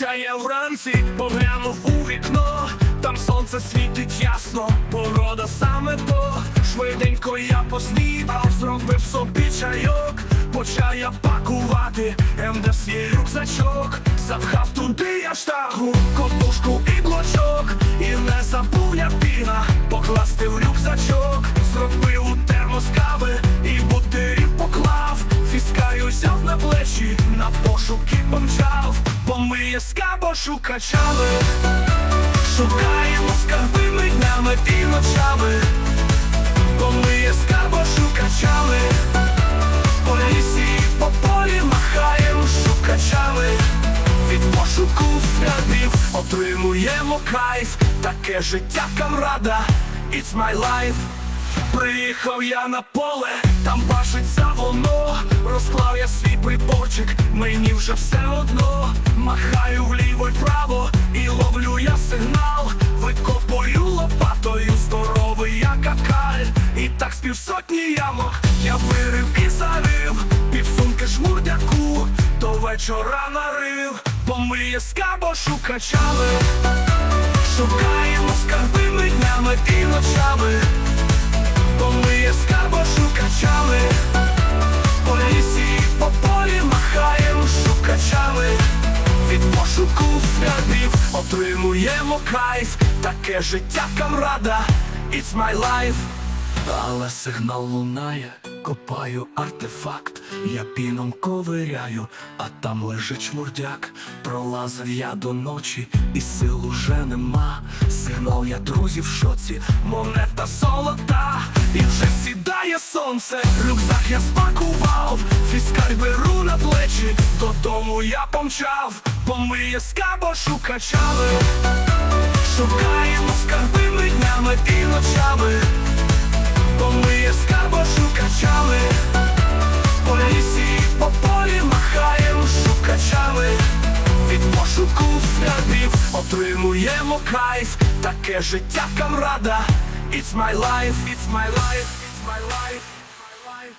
сяє вранці, поглянув у вікно, там сонце світить ясно, порода саме то. Швиденько я поснідав, зробив собі чайок, почав я пакувати, МДС є рюкзачок, запхав туди я штагу, котушку і блочок, на плечі, на пошуки помчав, помиє скабошу качали, шукаємо скарби ми днями і ночами, помиє скабошу качали, по лісі по полі махаємо шукачами, від пошуку скарбів отримуємо кайф, таке життя камрада, it's my life. Приїхав я на поле, там бачиться воно, розклав я свій приборчик, мені вже все одно, махаю вліво й право і ловлю я сигнал, викопую лопатою здоровий я какаль, і так з півсотні ямок я вирив і зарив, півсумки жмурдяку, до вечора нарив, помиє скабошу качали, шукаємо скарби ми днями і ночами. Качали, по лісі по полі махаємо шукачами, від пошуку скарбів отримуємо кайф, таке життя камрада, it's my life. Але сигнал лунає, копаю артефакт, я піном ковиряю, а там лежить шмурдяк. Пролазив я до ночі, і сил уже нема. Сигнал я друзі в шоці, монета золота, і вже сідає сонце, рюкзак я спакував, фіскаль беру на плечі, додому я помчав, помиє скабошу качали, шукаємо скарби пошуку скарбів отримуємо кайф, таке життя камрада. It's my life, it's my life, it's my life, it's my life.